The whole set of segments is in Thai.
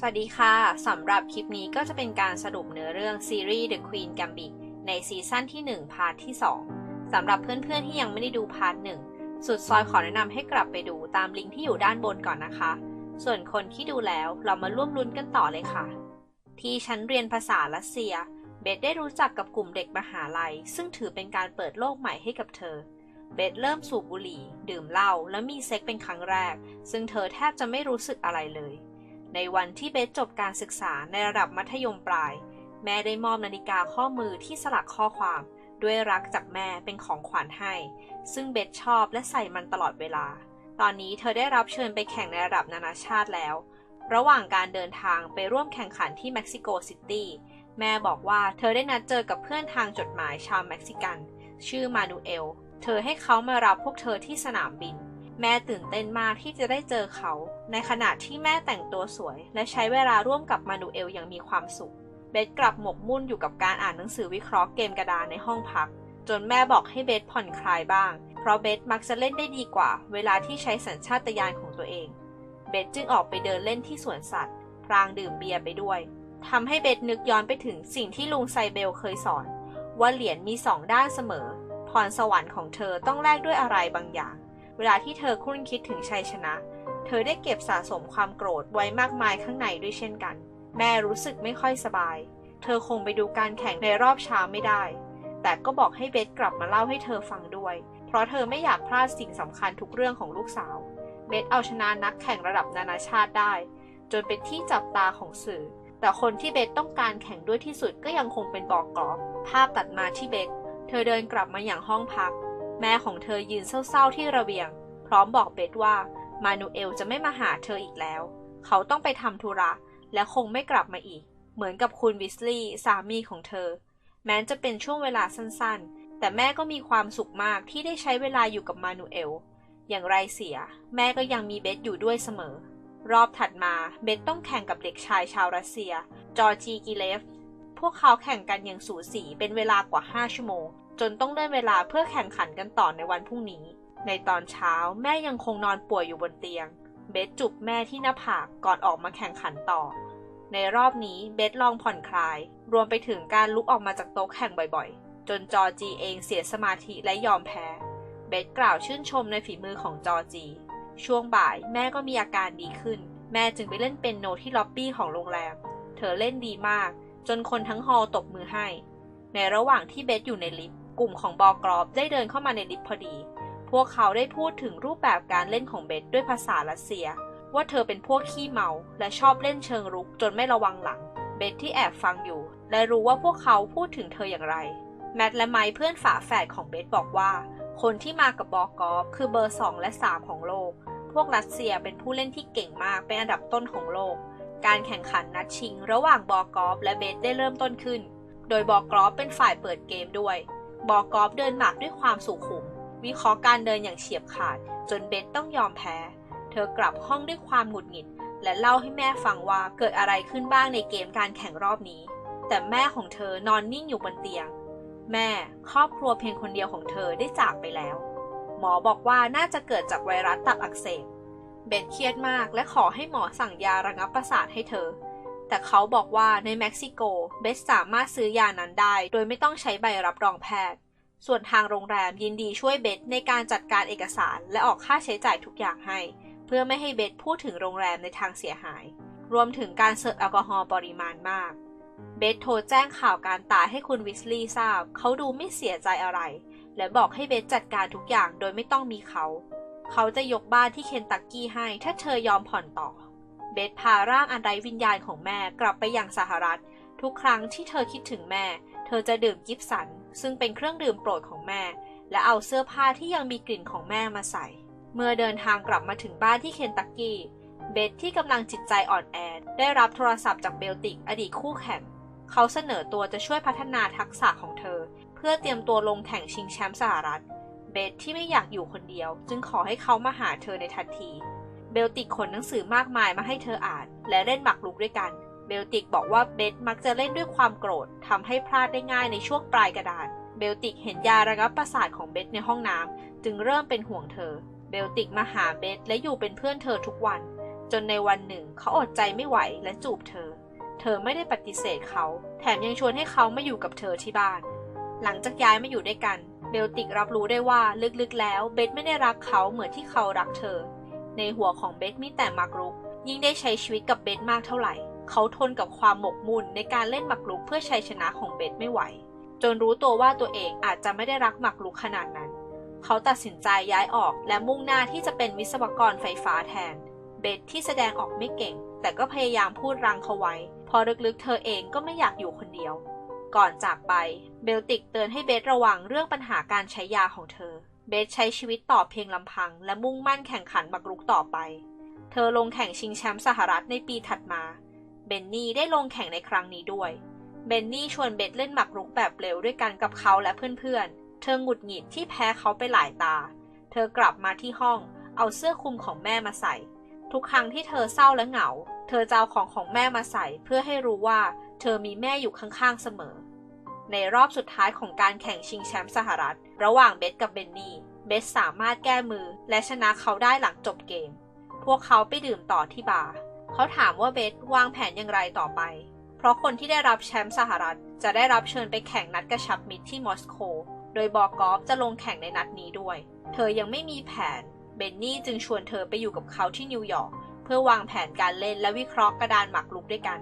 สวัสดีค่ะ สำหรับคลิปนี้ก็จะเป็นการสรุปเนื้อเรื่องซีรีส์ The Queen Gambit ในซีซั่นที่ 1 พาร์ทที่ 2 สำหรับเพื่อนๆที่ยังไม่ได้ดูพาร์ท1 สุดซอยขอแนะนำให้กลับไปดูตามลิงก์ที่อยู่ด้านบนก่อนนะคะ ส่วนคนที่ดูแล้วเรามาร่วมลุ้นกันต่อเลยค่ะ ที่ชั้นเรียนภาษารัสเซีย เบสได้รู้จักกับกลุ่มเด็กมหาลัย ซึ่งถือเป็นการเปิดโลกใหม่ให้กับเธอ เบสเริ่มสูบบุหรี่ ดื่มเหล้าและมีเซ็กเป็นครั้งแรก ซึ่งเธอแทบจะไม่รู้สึกอะไรเลย ในวันที่เบสจบการศึกษาในระดับมัธยมปลาย แม่ได้มอบนาฬิกาข้อมือที่สลักข้อความ ด้วยรักจากแม่เป็นของขวัญให้ ซึ่งเบสชอบและใส่มันตลอดเวลา ตอนนี้เธอได้รับเชิญไปแข่งในระดับนานาชาติแล้ว ระหว่างการเดินทางไปร่วมแข่งขันที่เม็กซิโกซิตี้แม่บอกว่าเธอได้นัดเจอกับเพื่อนทางจดหมายชาวเม็กซิกัน ชื่อมานูเอล เธอให้เขามารับพวกเธอที่สนามบิน แม่ตื่นเต้นมากที่จะได้เจอเขา ในขณะที่แม่แต่งตัวสวย และใช้เวลาร่วมกับมานูเอลอย่างมีความสุข เบสกลับหมกมุ่นอยู่กับการอ่านหนังสือวิเคราะห์เกมกระดานในห้องพัก จนแม่บอกให้เบสผ่อนคลายบ้าง เพราะเบสมักจะเล่นได้ดีกว่า เวลาที่ใช้สัญชาตญาณของตัวเอง เบสจึงออกไปเดินเล่นที่สวนสัตว์พรางดื่มเบียร์ไปด้วยทำให้เบสนึกย้อนไปถึงสิ่งที่ลุงไซเบลเคยสอน ว่าเหรียญมีสองด้านเสมอ พรสวรรค์ของเธอต้องแลกด้วยอะไรบางอย่าง เวลาที่เธอคุ้นคิดถึงชัยชนะ เธอได้เก็บสะสมความโกรธไว้มากมายข้างในด้วยเช่นกัน แม่รู้สึกไม่ค่อยสบาย เธอคงไปดูการแข่งในรอบเช้าไม่ได้ แต่ก็บอกให้เบสกลับมาเล่าให้เธอฟังด้วย เพราะเธอไม่อยากพลาดสิ่งสำคัญทุกเรื่องของลูกสาว เบสเอาชนะนักแข่งระดับนานาชาติได้ จนเป็นที่จับตาของสื่อ แต่คนที่เบสต้องการแข่งด้วยที่สุดก็ยังคงเป็นบอกกอล์ฟภาพตัดมาที่เบสเธอเดินกลับมาอย่างห้องพัก แม่ของเธอยืนเศร้าๆที่ระเบียง พร้อมบอกเบสว่า มานูเอลจะไม่มาหาเธออีกแล้ว เขาต้องไปทำธุระและคงไม่กลับมาอีก เหมือนกับคุณวิสลีย์สามีของเธอ แม้จะเป็นช่วงเวลาสั้นๆ แต่แม่ก็มีความสุขมากที่ได้ใช้เวลาอยู่กับมานูเอล อย่างไรเสีย แม่ก็ยังมีเบสอยู่ด้วยเสมอ รอบถัดมาเบสต้องแข่งกับเด็กชายชาวรัสเซีย จอร์จีกิเลฟ พวกเขาแข่งกันอย่างสูสีเป็นเวลากว่า 5 ชั่วโมง จนต้องเลื่อนเวลาเพื่อแข่งขันกันต่อในวันพรุ่งนี้ ในตอนเช้าแม่ยังคงนอนป่วยอยู่บนเตียง เบสจุบแม่ที่หน้าผากก่อนออกมาแข่งขันต่อ ในรอบนี้เบสลองผ่อนคลาย รวมไปถึงการลุกออกมาจากโต๊ะแข่งบ่อยๆ จนจอจีเองเสียสมาธิและยอมแพ้ เบสกล่าวชื่นชมในฝีมือของจอจี ช่วงบ่ายแม่ก็มีอาการดีขึ้น แม่จึงไปเล่นเป็นโนที่ล็อบบี้ของโรงแรม เธอเล่นดีมาก จนคนทั้งฮอลตบมือให้ ในระหว่างที่เบสอยู่ในลิฟต์ กลุ่มของบอกรอบได้เดินเข้ามาในลิฟต์พอดี พวกเขาได้พูดถึงรูปแบบการเล่นของเบสด้วยภาษารัสเซีย ว่าเธอเป็นพวกขี้เมาและชอบเล่นเชิงรุกจนไม่ระวังหลัง เบสที่แอบฟังอยู่ และรู้ว่าพวกเขาพูดถึงเธออย่างไร แมทและไมค์เพื่อนฝาแฝดของเบสบอกว่า คนที่มากับบอกรอฟคือเบอร์ 2 และ 3 ของโลก พวกรัสเซียเป็นผู้เล่นที่เก่งมากเป็นอันดับต้นของโลก การแข่งขันนัดชิง ระหว่างบอกรอฟและเบสได้เริ่มต้นขึ้นโดยบอกรอฟเป็นฝ่ายเปิดเกมด้วย บอกอฟเดินหมากด้วยความสุขุม วิเคราะห์การเดินอย่างเฉียบขาด จนเบสต้องยอมแพ้ เธอกลับห้องด้วยความหงุดหงิด และเล่าให้แม่ฟังว่าเกิดอะไรขึ้นบ้างในเกมการแข่งรอบนี้ แต่แม่ของเธอนอนนิ่งอยู่บนเตียง แม่ครอบครัวเพียงคนเดียวของเธอได้จากไปแล้ว หมอบอกว่าน่าจะเกิดจากไวรัสตับอักเสบเบนเครียดมากและขอให้หมอสั่งยาระงับประสาทให้เธอ แต่เขาบอกว่าในเม็กซิโกเบสสามารถซื้อยานั้นได้ โดยไม่ต้องใช้ใบรับรองแพทย์ ส่วนทางโรงแรมยินดีช่วยเบสในการจัดการเอกสารและออกค่าใช้จ่ายทุกอย่างให้ เพื่อไม่ให้เบสพูดถึงโรงแรมในทางเสียหาย รวมถึงการเสิร์ฟแอลกอฮอล์ปริมาณมาก เบสโทรแจ้งข่าวการตายให้คุณวิสลีย์ทราบ เขาดูไม่เสียใจอะไร และบอกให้เบสจัดการทุกอย่างโดยไม่ต้องมีเขา เขาจะยกบ้านที่เคนตักกี้ให้ถ้าเธอยอมผ่อนต่อ บสพาร่างอันไร้วิญญาณของแม่กลับไปยังสหรัฐ ทุกครั้งที่เธอคิดถึงแม่ เธอจะดื่มกิฟสัน ซึ่งเป็นเครื่องดื่มโปรดของแม่ และเอาเสื้อผ้าที่ยังมีกลิ่นของแม่มาใส่ เมื่อเดินทางกลับมาถึงบ้านที่เคนตักกี้ เบสที่กำลังจิตใจอ่อนแอ ได้รับโทรศัพท์จากเบลติกอดีตคู่แข่ง เขาเสนอตัวจะช่วยพัฒนาทักษะของเธอ เพื่อเตรียมตัวลงแข่งชิงแชมป์สหรัฐ เบสที่ไม่อยากอยู่คนเดียว จึงขอให้เขามาหาเธอในทันที บลติกขนหนังสือมากมายมาให้เธออ่าน และเล่นหมากรุกด้วยกัน เบลติกบอกว่าเบสมักจะเล่นด้วยความโกรธทำให้พลาดได้ง่ายในช่วงปลายกระดาน เบลติกเห็นยาระงับประสาทของเบสในห้องน้ำจึงเริ่มเป็นห่วงเธอ เบลติกมาหาเบสและอยู่เป็นเพื่อนเธอทุกวัน จนในวันหนึ่งเขาอดใจไม่ไหวและจูบเธอ เธอไม่ได้ปฏิเสธเขา แถมยังชวนให้เขามาอยู่กับเธอที่บ้าน หลังจากย้ายมาอยู่ด้วยกัน เบลติกรับรู้ได้ว่าลึกๆแล้วเบสไม่ได้รักเขาเหมือนที่เขารักเธอ ในหัวของเบสมีแต่มักรุก ยิ่งได้ใช้ชีวิตกับเบสมากเท่าไหร่ เขาทนกับความหมกมุ่นในการเล่นหมากรุกเพื่อชัยชนะของเบสไม่ไหว จนรู้ตัวว่าตัวเองอาจจะไม่ได้รักหมากรุกขนาดนั้น เขาตัดสินใจย้ายออกและมุ่งหน้าที่จะเป็นวิศวกรไฟฟ้าแทน เบสที่แสดงออกไม่เก่ง แต่ก็พยายามพูดรังเขาไว้ พอลึกๆเธอเองก็ไม่อยากอยู่คนเดียว ก่อนจากไป เบลติกเตือนให้เบสระวังเรื่องปัญหาการใช้ยาของเธอ เบสใช้ชีวิตต่อเพียงลำพัง และมุ่งมั่นแข่งขันหมากรุกต่อไป เธอลงแข่งชิงแชมป์สหรัฐในปีถัดมา เบนนี่ได้ลงแข่งในครั้งนี้ด้วย เบนนี่ชวนเบสเล่นหมากรุกแบบเร็วด้วยกันกับเขาและเพื่อนๆ เธอหงุดหงิดที่แพ้เขาไปหลายตา เธอกลับมาที่ห้อง เอาเสื้อคลุมของแม่มาใส่ ทุกครั้งที่เธอเศร้าและเหงา เธอจะเอาของของแม่มาใส่เพื่อให้รู้ว่า เธอมีแม่อยู่ข้างๆเสมอ ในรอบสุดท้ายของการแข่งชิงแชมป์สหรัฐ ระหว่างเบสกับเบนนี่ เบสสามารถแก้มือและชนะเขาได้หลังจบเกม พวกเขาไปดื่มต่อที่บาร์ เขาถามว่าเบสวางแผนอย่างไรต่อไป เพราะคนที่ได้รับแชมป์สหรัฐ จะได้รับเชิญไปแข่งนัดกระชับมิตรที่มอสโก โดยบอกอล์ฟจะลงแข่งในนัดนี้ด้วย เธอยังไม่มีแผน เบนนี่จึงชวนเธอไปอยู่กับเขาที่นิวยอร์กเพื่อวางแผนการเล่นและวิเคราะห์กระดานหมากรุกด้วยกัน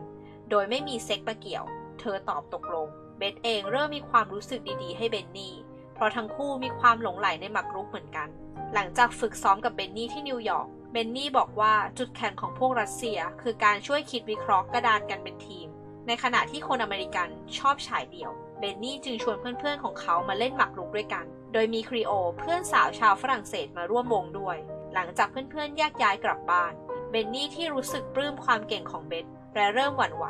โดยไม่มีเซ็กมาเกี่ยว เธอตอบตกลง เบสเองเริ่มมีความรู้สึกดีๆ ให้เบนนี่ เพราะทั้งคู่มีความหลงไหลในหมากรุกเหมือนกัน หลังจากฝึกซ้อมกับเบนนี่ที่นิวยอร์ก เบนนี่บอกว่าจุดแข็งของพวกรัสเซีย คือการช่วยคิดวิเคราะห์กระดานกันเป็นทีม ในขณะที่คนอเมริกันชอบฉายเดี่ยว เบนนี่จึงชวนเพื่อนๆของเขามาเล่นหมากรุกด้วยกัน โดยมีครีโอเพื่อนสาวชาวฝรั่งเศสมาร่วมวงด้วย หลังจากเพื่อนๆแยกย้ายกลับบ้าน เบนนี่ที่รู้สึกปลื้มความเก่งของเบสและเริ่มหวั่นไหว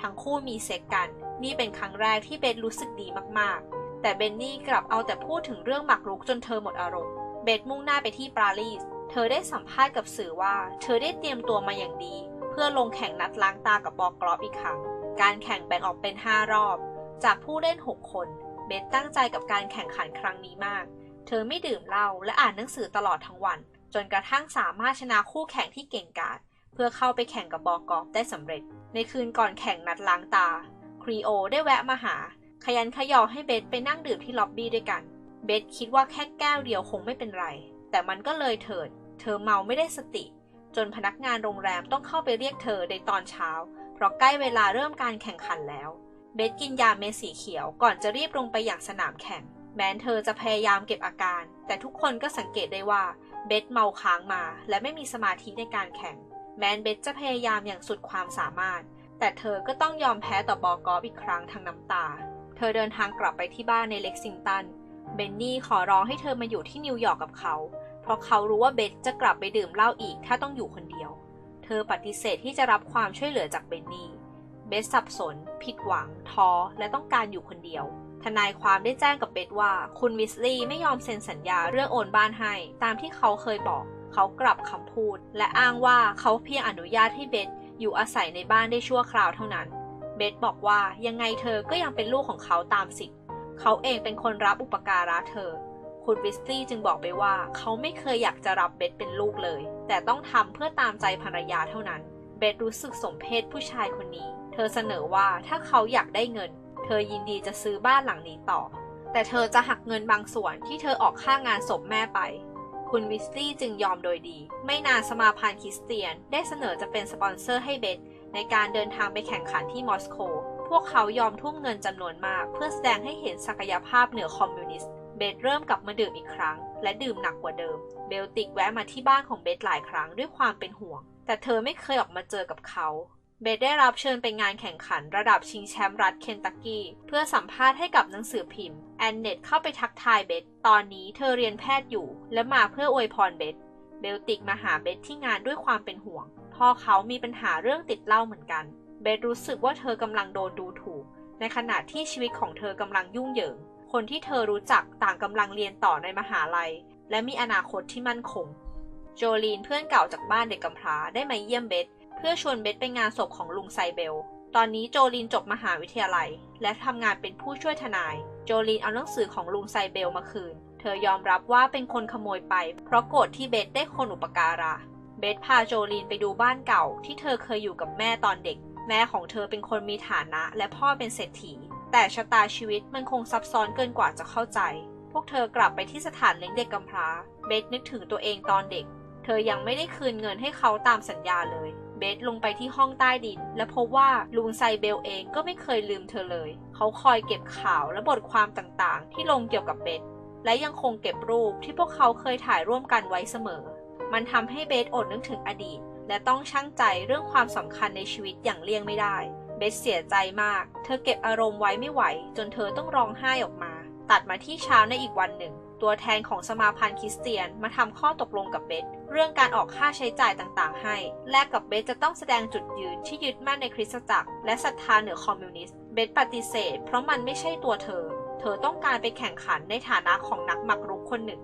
ทั้งคู่มีเซ็กกัน นี่เป็นครั้งแรกที่เบสรู้สึกดีมากๆ แต่เบนนี่กลับเอาแต่พูดถึงเรื่องหมากรุกจนเธอหมดอารมณ์ เบสมุ่งหน้าไปที่ปารีส เธอได้สัมภาษณ์กับสื่อว่า เธอได้เตรียมตัวมาอย่างดี เพื่อลงแข่งนัดล้างตากับบอกกรอบอีกครั้ง การแข่งแบ่งออกเป็น 5 รอบ จากผู้เล่น 6 คน เบสตั้งใจกับการแข่งขันครั้งนี้มาก เธอไม่ดื่มเหล้าและอ่านหนังสือตลอดทั้งวัน จนกระทั่งสามารถชนะคู่แข่งที่เก่งกาจเพื่อเข้าไปแข่งกับบอกรอฟได้สำเร็จ ในคืนก่อนแข่งนัดล้างตา ครีโอได้แวะมาหา ขยันขยอให้เบสไปนั่งดื่มที่ล็อบบี้ด้วยกัน เบสคิดว่าแค่แก้วเดียวคงไม่เป็นไร แต่มันก็เลยเถิด เธอเมาไม่ได้สติ จนพนักงานโรงแรมต้องเข้าไปเรียกเธอในตอนเช้า เพราะใกล้เวลาเริ่มการแข่งขันแล้ว เบสกินยาเม็ดสีเขียวก่อนจะรีบลงไปอย่างสนามแข่ง แม้นเธอจะพยายามเก็บอาการ แต่ทุกคนก็สังเกตได้ว่าเบสเมาค้างมา และไม่มีสมาธิในการแข่ง แม้นเบสจะพยายามอย่างสุดความสามารถ แต่เธอก็ต้องยอมแพ้ต่อบอกอฟอีกครั้งทางน้ำตา เธอเดินทางกลับไปที่บ้านในเล็กซิงตัน เบนนี่ขอร้องให้เธอมาอยู่ที่นิวยอร์กกับเขา เพราะเขารู้ว่าเบสจะกลับไปดื่มเหล้าอีกถ้าต้องอยู่คนเดียว เธอปฏิเสธที่จะรับความช่วยเหลือจากเบนนี่ เบสสับสน ผิดหวัง ท้อ และต้องการอยู่คนเดียวทนายความได้แจ้งกับเบสว่า คุณวิสลีย์ไม่ยอมเซ็นสัญญาเรื่องโอนบ้านให้ ตามที่เขาเคยบอก เขากลับคำพูด และอ้างว่าเขาเพียงอนุญาตให้เบสอยู่อาศัยในบ้านได้ชั่วคราวเท่านั้น เบสบอกว่ายังไงเธอก็ยังเป็นลูกของเขาตามสิทธิ์เขาเองเป็นคนรับอุปการะเธอ คุณวิสลีย์จึงบอกไปว่าเขาไม่เคยอยากจะรับเบสเป็นลูกเลย แต่ต้องทำเพื่อตามใจภรรยาเท่านั้น เบสรู้สึกสมเพศผู้ชายคนนี้ เธอเสนอว่าถ้าเขาอยากได้เงิน เธอยินดีจะซื้อบ้านหลังนี้ต่อ แต่เธอจะหักเงินบางส่วนที่เธอออกค่างานศพแม่ไป คุณวิสลีย์จึงยอมโดยดี ไม่นานสมาพันธ์คริสเตียน ได้เสนอจะเป็นสปอนเซอร์ให้เบสในการเดินทางไปแข่งขันที่มอสโก พวกเขายอมทุ่มเงินจำนวนมาก เพื่อแสดงให้เห็นศักยภาพเหนือคอมมิวนิสต์ เบสเริ่มกลับมาดื่มอีกครั้ง และดื่มหนักกว่าเดิม เบลติกแวะมาที่บ้านของเบสหลายครั้งด้วยความเป็นห่วง แต่เธอไม่เคยออกมาเจอกับเขา เบสได้รับเชิญไปงานแข่งขันระดับชิงแชมป์รัฐเคนตักกี้ เพื่อสัมภาษณ์ให้กับหนังสือพิมพ์แอนเนตเข้าไปทักทายเบสตอนนี้เธอเรียนแพทย์อยู่ และมาเพื่ออวยพรเบสเบลติกมาหาเบสที่งานด้วยความเป็นห่วง พ่อเขามีปัญหาเรื่องติดเหล้าเหมือนกัน เบสรู้สึกว่าเธอกำลังโดนดูถูก ในขณะที่ชีวิตของเธอกำลังยุ่งเหยิง คนที่เธอรู้จักต่างกำลังเรียนต่อในมหาลัย และมีอนาคตที่มั่นคง โจลีนเพื่อนเก่าจากบ้านเด็กกำพร้าได้มาเยี่ยมเบส เพื่อชวนเบสไปงานศพของลุงไซเบล ตอนนี้โจลีนจบมหาวิทยาลัย และทำงานเป็นผู้ช่วยทนาย โจลีนเอาหนังสือของลุงไซเบลมาคืน เธอยอมรับว่าเป็นคนขโมยไป เพราะโกรธที่เบสได้คนอุปการะ เบสพาโจลีนไปดูบ้านเก่าที่เธอเคยอยู่กับแม่ตอนเด็ก แม่ของเธอเป็นคนมีฐานะ และพ่อเป็นเศรษฐี แต่ชะตาชีวิตมันคงซับซ้อนเกินกว่าจะเข้าใจ พวกเธอกลับไปที่สถานเลี้ยงเด็กกำพร้า เบสนึกถึงตัวเองตอนเด็ก เธอยังไม่ได้คืนเงินให้เขาตามสัญญาเลย เบสลงไปที่ห้องใต้ดิน และพบว่าลุงไซเบลเองก็ไม่เคยลืมเธอเลย เขาคอยเก็บข่าวและบทความต่างๆ ที่ลงเกี่ยวกับเบสและยังคงเก็บรูปที่พวกเขาเคยถ่ายร่วมกันไว้เสมอ มันทำให้เบสอดนึกถึงอดีต และต้องชั่งใจเรื่องความสำคัญในชีวิตอย่างเลี่ยงไม่ได้เบสเสียใจมาก เธอเก็บอารมณ์ไว้ไม่ไหว จนเธอต้องร้องไห้ออกมา ตัดมาที่เช้าในอีกวันหนึ่ง ตัวแทนของสมาพันธ์คริสเตียนมาทำข้อตกลงกับเบส เรื่องการออกค่าใช้จ่ายต่างๆ ให้ แลกกับเบสจะต้องแสดงจุดยืนที่ยึดมั่นในคริสตจักร และศรัทธาเหนือคอมมิวนิสต์ เบสปฏิเสธ เพราะมันไม่ใช่ตัวเธอ เธอต้องการไปแข่งขันในฐานะของนักหมักรุกคนหนึ่ง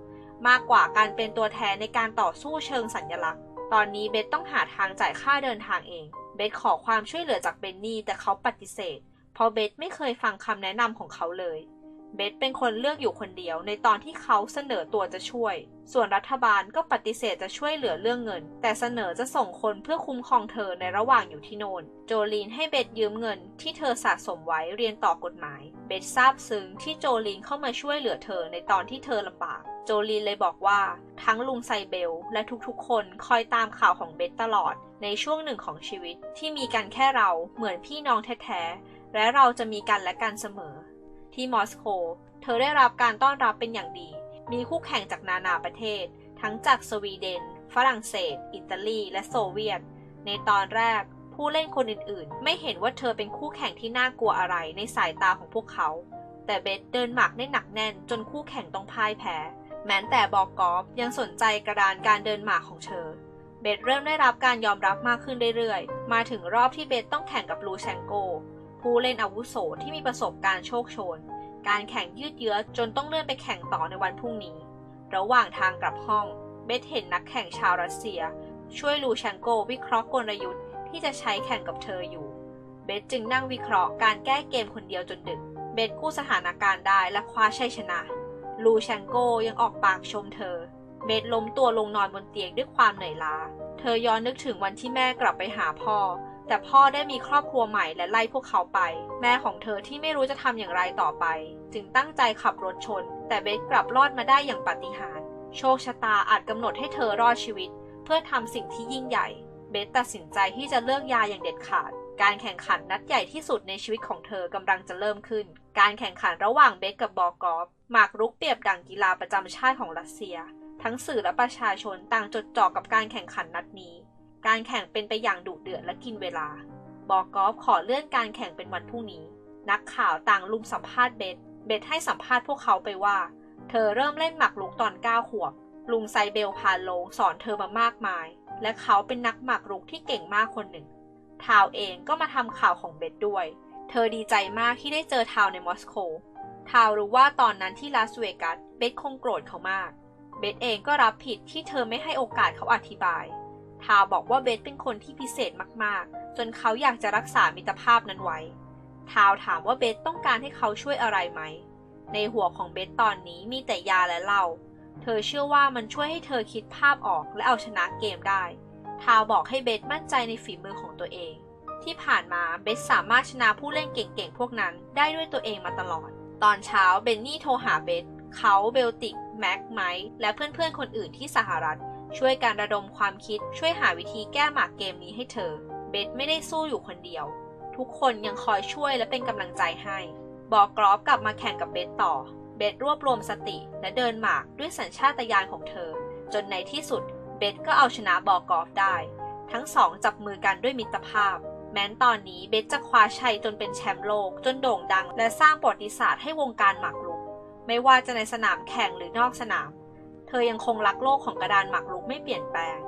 มากกว่าการเป็นตัวแทนในการต่อสู้เชิงสัญลักษณ์ ตอนนี้เบสต้องหาทางจ่ายค่าเดินทางเอง เบสขอความช่วยเหลือจากเบนนี่แต่เขาปฏิเสธ เพราะเบสไม่เคยฟังคำแนะนำของเขาเลย เบสเป็นคนเลือกอยู่คนเดียวในตอนที่เขาเสนอตัวจะช่วย ส่วนรัฐบาลก็ปฏิเสธจะช่วยเหลือเรื่องเงิน แต่เสนอจะส่งคนเพื่อคุ้มครองเธอในระหว่างอยู่ที่โนนโจลีนให้เบสยืมเงินที่เธอสะสมไว้เรียนต่อกฎหมาย เบสซาบซึ้งที่โจลีนเข้ามาช่วยเหลือเธอในตอนที่เธอลำบาก โจลีนเลยบอกว่า ทั้งลุงไซเบล และทุกๆ คนคอยตามข่าวของเบสตลอด ในช่วงหนึ่งของชีวิตที่มีกันแค่เราเหมือนพี่น้องแท้ๆและเราจะมีกันและกันเสมอ ที่มอสโก เธอได้รับการต้อนรับเป็นอย่างดี มีคู่แข่งจากนานาประเทศ ทั้งจากสวีเดน ฝรั่งเศส อิตาลี และโซเวียต ในตอนแรกผู้เล่นคนอื่นๆ ไม่เห็นว่าเธอเป็นคู่แข่งที่น่ากลัวอะไรในสายตาของพวกเขา แต่เบสเดินหมากได้หนักแน่นจนคู่แข่งต้องพ่ายแพ้ แม้แต่บอกกอฟยังสนใจกระดานการเดินหมากของเธอ เบสเริ่มได้รับการยอมรับมากขึ้นเรื่อยๆ มาถึงรอบที่เบสต้องแข่งกับลูเชนโก ผู้เล่นอาวุโสที่มีประสบการณ์โชคโชน การแข่งยืดเยื้อจนต้องเลื่อนไปแข่งต่อในวันพรุ่งนี้ ระหว่างทางกลับห้อง เบสเห็นนักแข่งชาวรัสเซีย ช่วยลูชันโกวิเคราะห์กลยุทธ์ที่จะใช้แข่งกับเธออยู่ เบสจึงนั่งวิเคราะห์การแก้เกมคนเดียวจนดึก เบสกู้สถานการณ์ได้และคว้าชัยชนะ ลูชันโกยังออกปากชมเธอ เบสล้มตัวลงนอนบนเตียงด้วยความเหนื่อยล้า เธอย้อนนึกถึงวันที่แม่กลับไปหาพ่อ แต่พ่อได้มีครอบครัวใหม่และไล่พวกเขาไป แม่ของเธอที่ไม่รู้จะทำอย่างไรต่อไป จึงตั้งใจขับรถชน แต่เบสกลับรอดมาได้อย่างปาฏิหาริย์โชคชะตาอาจกำหนดให้เธอรอดชีวิต เพื่อทำสิ่งที่ยิ่งใหญ่ เบสตัดสินใจที่จะเลิกยาอย่างเด็ดขาด การแข่งขันนัดใหญ่ที่สุดในชีวิตของเธอกำลังจะเริ่มขึ้น การแข่งขันระหว่างเบสกับบอกอฟหมากรุกเปรียบดังกีฬาประจำชาติของรัสเซีย ทั้งสื่อและประชาชนต่างจดจ่อกับการแข่งขันนัดนี้ การแข่งเป็นไปอย่างดุเดือดและกินเวลา บอกอฟขอเลื่อนการแข่งเป็นวันพรุ่งนี้ นักข่าวต่างลุมสัมภาษณ์เบสเบสให้สัมภาษณ์พวกเขาไปว่า เธอเริ่มเล่นหมากรุกตอน 9 ขวบ ลุงไซเบลพาโลงสอนเธอมามากมาย และเขาเป็นนักหมากรุกที่เก่งมากคนหนึ่ง ทาวเองก็มาทำข่าวของเบสด้วย เธอดีใจมากที่ได้เจอทาวในมอสโก ทาวรู้ว่าตอนนั้นที่ลาสเวกัส เบสคงโกรธเขามาก เบสเองก็รับผิดที่เธอไม่ให้โอกาสเขาอธิบาย ทาวบอกว่าเบสเป็นคนที่พิเศษมากๆ จนเขาอยากจะรักษามิตรภาพนั้นไว้ ทาวถามว่าเบสต้องการให้เขาช่วยอะไรไหม ในหัวของเบสตอนนี้มีแต่ยาและเหล้า เธอเชื่อว่ามันช่วยให้เธอคิดภาพออกและเอาชนะเกมได้ ทาวบอกให้เบสมั่นใจในฝีมือของตัวเอง ที่ผ่านมาเบสสามารถชนะผู้เล่นเก่งๆพวกนั้นได้ด้วยตัวเองมาตลอด ตอนเช้าเบนนี่โทรหาเบสเขาเบลติก แม็กไมค์และเพื่อนๆคนอื่นที่สหรัฐ ช่วยการระดมความคิดช่วยหาวิธีแก้หมากเกมนี้ให้เธอ เบสไม่ได้สู้อยู่คนเดียว ทุกคนยังคอยช่วยและเป็นกำลังใจให้ บอกกรอบกลับมาแข่งกับเบสต่อ เบสรวบรวมสติและเดินหมากด้วยสัญชาตญาณของเธอ จนในที่สุดเบสก็เอาชนะบอกกอฟได้ ทั้งสองจับมือกันด้วยมิตรภาพ แม้นตอนนี้เบสจะคว้าชัยจนเป็นแชมป์โลกจนโด่งดัง และสร้างประวัติศาสตร์ให้วงการหมากรุก ไม่ว่าจะในสนามแข่งหรือนอกสนาม เธอยังคงรักโลกของกระดานหมากรุกไม่เปลี่ยนแปลง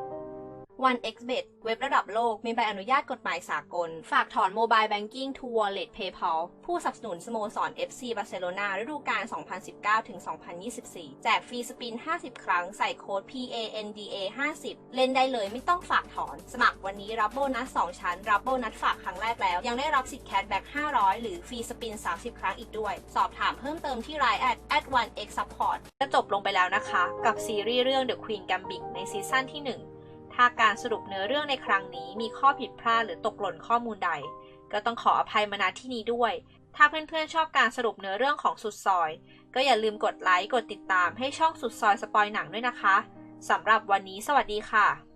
OneXBet เว็บระดับโลกมีใบอนุญาตกฎหมายสากล ฝากถอนโมบายแบงกิ้ง to Wallet PayPal ผู้สนับสนุนสโมสร FC บาร์เซโลนาฤดูกาล 2019-2024 แจกฟรีสปิน 50 ครั้ง ใส่โค้ด PANDA 50 เล่นได้เลยไม่ต้องฝากถอน สมัครวันนี้รับโบนัส 2 ชั้น รับโบนัสฝากครั้งแรกแล้ว ยังได้รับสิทธิ์แคชแบ็ก500 หรือฟรีสปิน 30 ครั้งอีกด้วย สอบถามเพิ่มเติมที่ไลน์ at at 1x support จะจบลงไปแล้วนะคะ กับซีรีส์เรื่อง The Queen Gambit ในซีซั่นที่ 1 ถ้าการสรุปเนื้อเรื่องในครั้งนี้มีข้อผิดพลาดหรือตกหล่นข้อมูลใด ก็ต้องขออภัยมาณที่นี้ด้วย ถ้าเพื่อนๆชอบการสรุปเนื้อเรื่องของสุดซอย ก็อย่าลืมกดไลค์กดติดตามให้ช่องสุดซอยสปอยหนังด้วยนะคะสำหรับวันนี้สวัสดีค่ะ